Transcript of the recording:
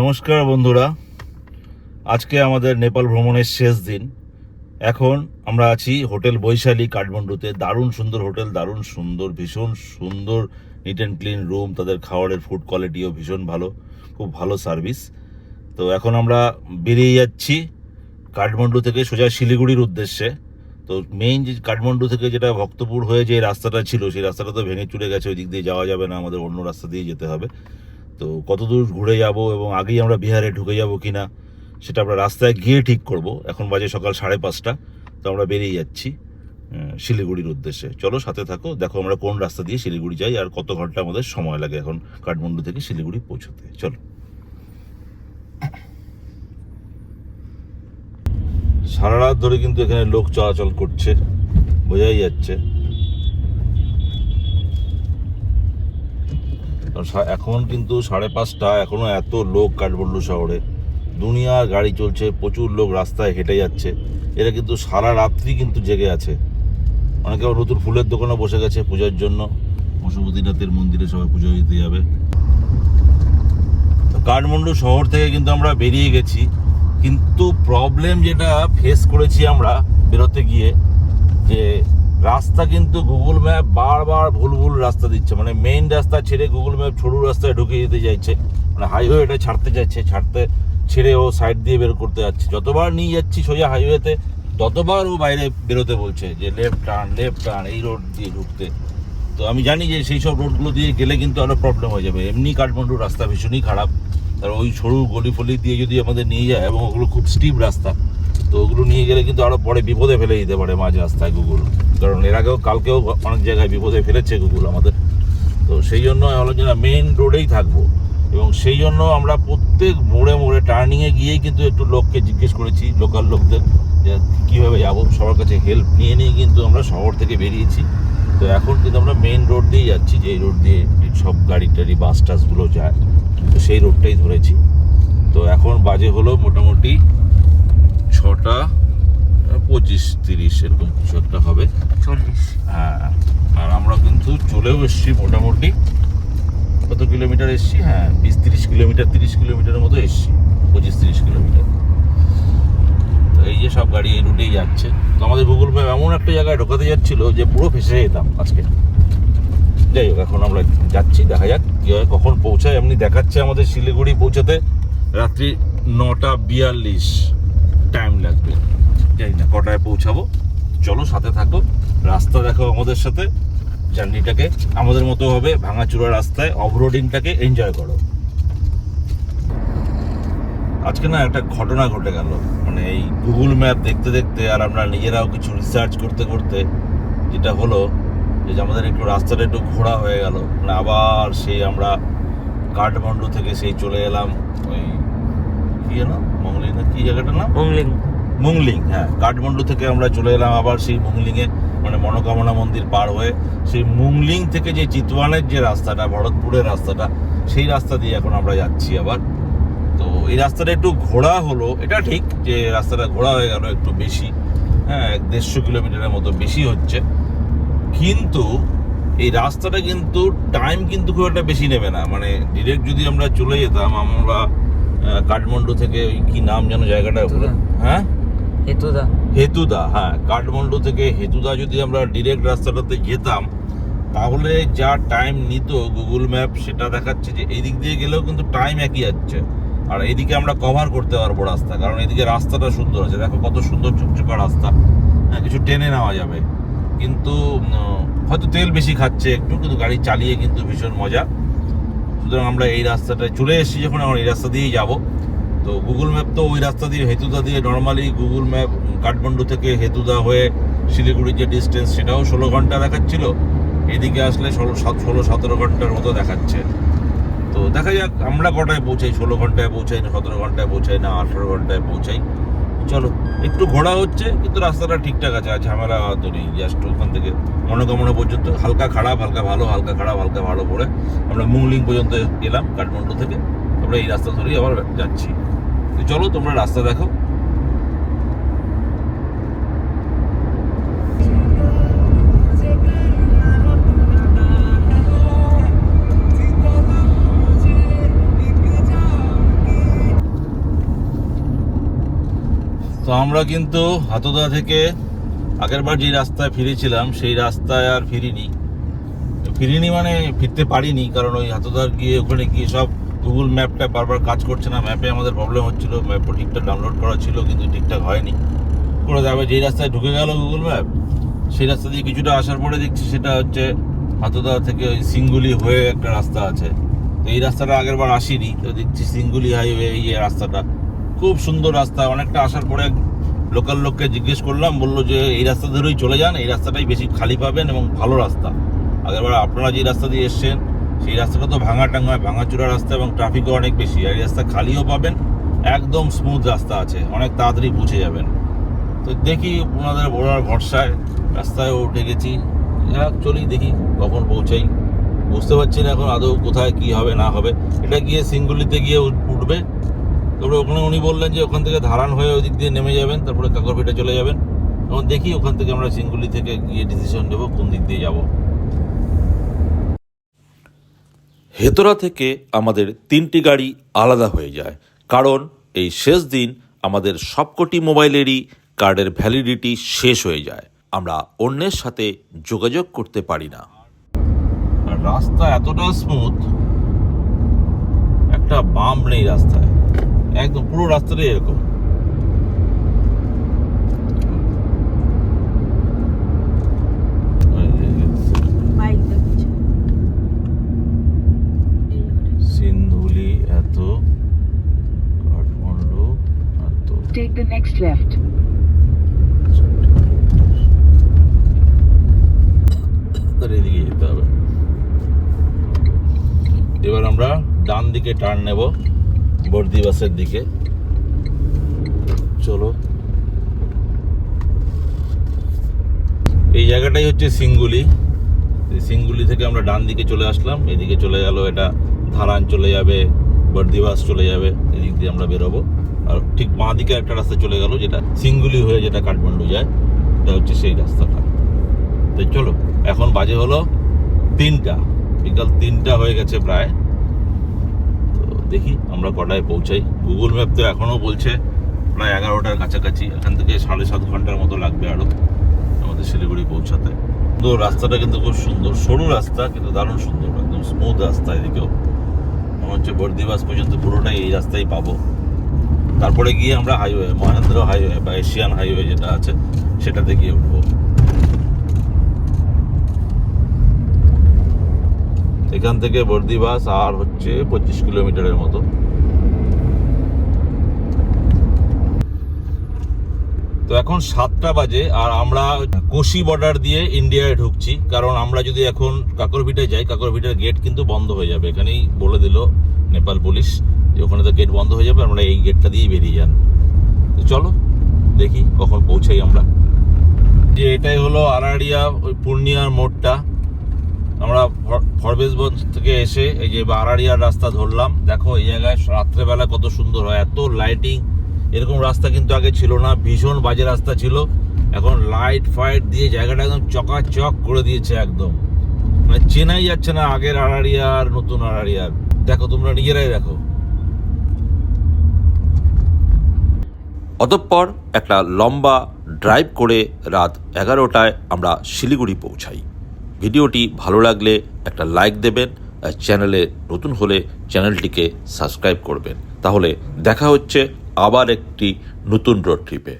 নমস্কার বন্ধুরা। আজকে আমাদের নেপাল ভ্রমণের শেষ দিন। এখন আমরা আছি হোটেল বৈশালী, কাঠমান্ডুতে। দারুণ সুন্দর হোটেল, দারুণ সুন্দর, ভীষণ সুন্দর নিট অ্যান্ড ক্লিন রুম তাদের খাবারের ফুড কোয়ালিটিও ভীষণ ভালো, খুব ভালো সার্ভিস তো এখন আমরা বেরিয়ে যাচ্ছি কাঠমান্ডু থেকে সোজা শিলিগুড়ির উদ্দেশ্যে। তো মেইন যে কাঠমান্ডু থেকে যেটা ভক্তপুর হয়ে যে রাস্তাটা ছিল, সেই রাস্তাটা তো ভেঙে চুরে গেছে। ওই দিক দিয়ে যাওয়া যাবে না, আমাদের অন্য রাস্তা দিয়ে যেতে হবে। তো কত দূর ঘুরে যাব এবং আগেই আমরা বিহারে ঢুকে যাব কি না সেটা আমরা রাস্তায় গিয়ে ঠিক করব। এখন বাজে সকাল সাড়ে পাঁচটা, তো আমরা বেরিয়ে যাচ্ছি শিলিগুড়ির উদ্দেশ্যে। চলো সাথে থাকো, দেখো আমরা কোন রাস্তা দিয়ে শিলিগুড়ি যাই আর কত ঘণ্টা আমাদের সময় লাগে এখন কাঠমান্ডু থেকে শিলিগুড়ি পৌঁছতে। চলো। সারা রাত ধরে কিন্তু এখানে লোক চলাচল করছে, বোঝাই যাচ্ছে কারণ সা- এখন কিন্তু সাড়ে পাঁচটা এখনও এত লোক কাঠমান্ডু শহরে। দুনিয়ার গাড়ি চলছে, প্রচুর লোক রাস্তায় হেঁটে যাচ্ছে। এরা কিন্তু সারা রাত্রি কিন্তু জেগে আছে। অনেকে আবার নতুন ফুলের দোকানে বসে গেছে পূজার জন্য। পশুপতিনাথের মন্দিরে সবাই পুজো দিতে যাবে। কাঠমান্ডু শহর থেকে কিন্তু আমরা বেরিয়ে গেছি। কিন্তু প্রবলেম যেটা ফেস করেছি আমরা বেরোতে গিয়ে, যে রাস্তা কিন্তু গুগল ম্যাপ বারবার ভুল ভুল রাস্তা দিচ্ছে। মানে মেইন রাস্তা ছেড়ে গুগল ম্যাপ সরু রাস্তায় ঢুকে যেতে চাইছে। মানে হাইওয়েটা ছাড়তে চাইছে, ছাড়তে ছেড়ে ও সাইড দিয়ে বের করতে যাচ্ছে। যতবার নিয়ে যাচ্ছি সোজা হাইওয়েতে ততবার ও বাইরে বেরোতে বলছে যে লেফট টার্ন লেফট টার্ন এই রোড দিয়ে ঢুকতে। তো আমি জানি যে সেই সব রোডগুলো দিয়ে গেলে কিন্তু আরও প্রবলেম হয়ে যাবে। এমনি কাঠমান্ডুর রাস্তা ভীষণই খারাপ। আর ওই সরু গলি ফলি দিয়ে যদি আমাদের নিয়ে যায়, এবং ওগুলো খুব স্টিপ রাস্তা। তো ওগুলো নিয়ে গেলে কিন্তু আরও পরে বিপদে ফেলে দিতে পারে মাঝ রাস্তায় গুগল। কারণ এর আগেও কালকেও অনেক জায়গায় বিপদে ফেলেছে গুগল আমাদের। তো সেই জন্য হলো যে মেন রোডেই থাকব। এবং সেই জন্য আমরা প্রত্যেক মোড়ে মোড়ে টার্নিংয়ে গিয়েই কিন্তু একটু লোককে জিজ্ঞেস করেছি লোকাল লোকদের, যে কীভাবে যাব, সবার কাছে হেল্প নিয়ে নিয়ে কিন্তু আমরা শহর থেকে বেরিয়েছি। তো এখন কিন্তু আমরা মেন রোড দিয়েই যাচ্ছি যে রোড দিয়ে সব গাড়ি টাড়ি বাস টাসগুলো যায়। তো সেই রোডটাই ধরেছি। তো এখন বাজে হলো মোটামুটি ছটা পঁচিশ তিরিশ এরকম কিছু একটা হবে। চল্লিশ। হ্যাঁ আর আমরা কিন্তু চলেও এসেছি মোটামুটি। কত কিলোমিটার এসেছি? হ্যাঁ বিশ তিরিশ কিলোমিটার তিরিশ কিলোমিটারের মতো এসেছি। পঁচিশ তিরিশ কিলোমিটার। তো এই যে সব গাড়ি এই রুটেই যাচ্ছে। তো আমাদের গুগল ম্যাপ এমন একটা জায়গায় ঢোকাতে যাচ্ছিল যে পুরো ফেসে যেতাম আজকে। যাই হোক এখন আমরা যাচ্ছি দেখা যাক কি হয় কখন পৌঁছায়। এমনি দেখাচ্ছে আমাদের শিলিগুড়ি পৌঁছাতে। রাত্রি নটা বিয়াল্লিশ। টাইম লাগবে। জানি না, কটায় পৌঁছাবো? চলো, সাথে থাকো। রাস্তা দেখো আমাদের সাথে। জার্নিটাকে আমাদের মতো হবে, ভাঙাচুরা রাস্তায় অফরোডিংটাকে এনজয় করো। আজকে না একটা ঘটনা ঘটে গেল। মানে এই গুগল ম্যাপ দেখতে দেখতে আর আমরা নিজেরাও কিছু রিসার্চ করতে করতে, যেটা হলো যে আমাদের একটু রাস্তাটা একটু ঘোরা হয়ে গেল। মানে আবার সেই আমরা কাঠমান্ডু থেকে সেই চলে এলাম। ওই কি না মঙ্গলি না কি জায়গাটা না অমলিং মুংলিং হ্যাঁ। কাঠমান্ডু থেকে আমরা চলে এলাম আবার সেই মুংলিংয়ে মানে মনোকামনা মন্দির পার হয়ে। সেই মুংলিং থেকে যে চিতওয়ানের যে রাস্তাটা ভরতপুরের রাস্তাটা সেই রাস্তা দিয়ে এখন আমরা যাচ্ছি আবার। তো এই রাস্তাটা একটু ঘোরা হলো। এটা ঠিক যে রাস্তাটা ঘোরা হয়ে গেল একটু বেশি হ্যাঁ এক দেড়শো কিলোমিটারের মতো বেশি হচ্ছে। কিন্তু এই রাস্তাটা কিন্তু টাইম কিন্তু খুব একটা বেশি নেবে না। মানে ডিরেক্ট যদি আমরা চলে যেতাম আমরা কাঠমান্ডু থেকে ওই কি নাম যেন জায়গাটা হ্যাঁ? হেতুদা। হেতুদা হ্যাঁ। কাঠমান্ডু থেকে হেতুদা যদি আমরা ডিরেক্ট রাস্তাটাতে যেতাম তাহলে যা টাইম নিত গুগল ম্যাপ সেটা দেখাচ্ছে যে এই দিক দিয়ে গেলেও কিন্তু টাইম একই যাচ্ছে। আর এইদিকে আমরা কভার করতে পারব রাস্তা কারণ এদিকে রাস্তাটা সুন্দর আছে। দেখো কত সুন্দর চকচকা রাস্তা। হ্যাঁ কিছু টেনে নেওয়া যাবে। কিন্তু হয়তো তেল বেশি খাচ্ছে একটু কিন্তু গাড়ি চালিয়ে কিন্তু ভীষণ মজা। সুতরাং আমরা এই রাস্তাটায় চলে এসেছি যখন আমরা এই রাস্তা দিয়েই যাব। তো গুগল ম্যাপ তো ওই রাস্তা দিয়ে হেতুদা দিয়ে নর্মালি গুগল ম্যাপ কাঠমান্ডু থেকে হেতুদা হয়ে শিলিগুড়ির যে ডিস্টেন্স সেটাও ষোলো ঘণ্টা দেখাচ্ছিল। এদিকে আসলে ষোলো, সাত, ষোলো, সতেরো ঘণ্টার মতো দেখাচ্ছে। তো দেখা যাক, আমরা কটায় পৌঁছাই? ষোলো ঘন্টায় পৌঁছাই না, সতেরো ঘন্টায় পৌঁছাই না, আঠারো ঘন্টায় পৌঁছাই? চলো, একটু ঘোরা হচ্ছে, কিন্তু রাস্তাটা ঠিকঠাক আছে, আর ঝামেলা তো নেই জাস্ট ওখান থেকে মনোকামনা পর্যন্ত, হালকা খারাপ, হালকা ভালো, হালকা খারাপ, হালকা ভালো করে আমরা মুংলিং পর্যন্ত গেলাম কাঠমান্ডু থেকে, আমরা এই রাস্তা ধরেই আবার যাচ্ছি। চলো, তোমরা রাস্তা দেখো আমরা কিন্তু হাতদা থেকে আগেরবার যে রাস্তায় ফিরেছিলাম, সেই রাস্তায় আর ফিরিনি। ফিরিনি মানে ফিরতে পারিনি, কারণ ওই হাতদার গিয়ে ওখানে গিয়ে সব গুগল ম্যাপটা বারবার কাজ করছে না। ম্যাপে আমাদের প্রবলেম হচ্ছিল ম্যাপও ঠিকঠাক ডাউনলোড করা ছিল, কিন্তু ঠিকঠাক হয়নি। করে যাবে যেই রাস্তায় ঢুকে গেল গুগল ম্যাপ সেই রাস্তা দিয়ে কিছুটা আসার পরে দেখছি সেটা হচ্ছে হাতদা থেকে ওই সিঙ্গুলি হয়ে একটা রাস্তা আছে। তো এই রাস্তাটা আগের বার আসিনি, তো দেখছি সিঙ্গুলি হাইওয়ে এই রাস্তাটা। খুব সুন্দর রাস্তা। অনেকটা আসার পরে লোকাল লোককে জিজ্ঞেস করলাম, বলল যে, এই রাস্তা ধরেই চলে যান, এই রাস্তাটাই বেশি খালি পাবেন এবং ভালো রাস্তা। আগেরবার আপনারা যে রাস্তা দিয়ে এসছেন, সেই রাস্তাটা তো ভাঙা টাঙ্গা ভাঙাচোরা রাস্তা এবং ট্রাফিকও অনেক বেশি। আর এই রাস্তা খালিও পাবেন, একদম স্মুথ রাস্তা আছে, অনেক তাড়াতাড়ি পৌঁছে যাবেন। তো দেখি ওনাদের বড়ার ভরসায় রাস্তায় উঠে গেছি চলি, দেখি কখন পৌঁছাই। বুঝতে পারছি না এখন আদৌ কোথায় কি হবে, না হবে। এটা গিয়ে সিঙ্গুলিতে গিয়ে উঠবে। তারপরে ওখানে উনি বললেন যে ওখান থেকে ধারান হয়ে ওই দিক দিয়ে নেমে যাবেন তারপরে কাকরপিঠে চলে যাবেন। এখন দেখি ওখান থেকে আমরা সিঙ্গুলি থেকে গিয়ে ডিসিশন নেব কোন দিক দিয়ে যাব। হেতরা থেকে আমাদের তিনটি গাড়ি আলাদা হয়ে যায় কারণ এই শেষ দিন আমাদের সবকটি মোবাইলেরই কার্ডের ভ্যালিডিটি শেষ হয়ে যায়। আমরা অন্যের সাথে যোগাযোগ করতে পারি না। আর রাস্তা এতটা স্মুথ একটা বাম নেই রাস্তায়। একদম পুরো রাস্তাটাই এরকম। সিন্ধুলি এত কাঠমান্ডু এত। Take the next left. এদিকে যেতে হবে। এবার আমরা ডান দিকে টার্ন নেব। বর্দি বাসের দিকে। চলো। এই জায়গাটাই হচ্ছে সিঙ্গুলি। সিঙ্গুলি থেকে আমরা ডান দিকে চলে আসলাম। এদিকে চলে গেল এটা ধারান, চলে যাবে, বর্দিবাস চলে যাবে, এদিক দিয়ে আমরা বেরোবো। আর ঠিক বাঁ দিকে একটা রাস্তা চলে গেল যেটা সিঙ্গুলি হয়ে যেটা কাঠমান্ডু যায়। এটা হচ্ছে সেই রাস্তাটা। তো চলো, এখন বাজে হলো তিনটা। বিকাল তিনটা হয়ে গেছে প্রায়। দেখি আমরা কটায় পৌঁছাই। গুগল ম্যাপ তো এখনও বলছে প্রায় এগারোটার কাছাকাছি। এখান থেকে সাড়ে সাত ঘণ্টার মতো লাগবে আরও আমাদের শিলিগুড়ি পৌঁছাতে। তো রাস্তাটা কিন্তু খুব সুন্দর, সরু রাস্তা, কিন্তু দারুণ সুন্দর, একদম স্মুথ রাস্তা এদিকেও। মনে হচ্ছে বর্দিবাস পর্যন্ত পুরোটাই এই রাস্তায় পাবো। তারপরে গিয়ে আমরা হাইওয়ে মহেন্দ্র হাইওয়ে বা এশিয়ান হাইওয়ে যেটা আছে, সেটাতে গিয়ে উঠবো। এখান থেকে বর্দিবাস আর হচ্ছে পঁচিশ কিলোমিটারের মতো। তো এখন সাতটা বাজে আর আমরা কোশি বর্ডার দিয়ে ইন্ডিয়ায় ঢুকছি, কারণ আমরা যদি এখন কাকরভিটে যাই, কাকরভিটার গেট কিন্তু বন্ধ হয়ে যাবে। এখানেই বলে দিল নেপাল পুলিশ যে ওখানে তো গেট বন্ধ হয়ে যাবে, আমরা এই গেটটা দিয়েই বেরিয়ে যান। তো চলো, দেখি কখন পৌঁছাই আমরা। যে এটাই হলো আরারিয়া ওই পূর্ণিয়ার মোড়টা। আমরা ফর- ফরবেশগঞ্জ থেকে এসে এই যে আরারিয়ার রাস্তা ধরলাম। দেখো এই জায়গায় রাত্রেবেলা কত সুন্দর হয়, এত লাইটিং এরকম রাস্তা কিন্তু আগে ছিল না, ভীষণ বাজে রাস্তা ছিল। এখন লাইট ফাইট দিয়ে জায়গাটা একদম চকাচক করে দিয়েছে একদম। মানে চেনাই যাচ্ছে না আগের আরারিয়া আর নতুন আরারিয়ার দেখো, তোমরা নিজেরাই দেখো। অতঃপর একটা লম্বা ড্রাইভ করে রাত এগারোটায় আমরা শিলিগুড়ি পৌঁছাই। ভিডিওটি ভালো লাগলে একটা লাইক দেবেন, আর চ্যানেলে নতুন হলে চ্যানেলটিকে সাবস্ক্রাইব করবেন। তাহলে দেখা হচ্ছে আবার একটি নতুন রোড ট্রিপে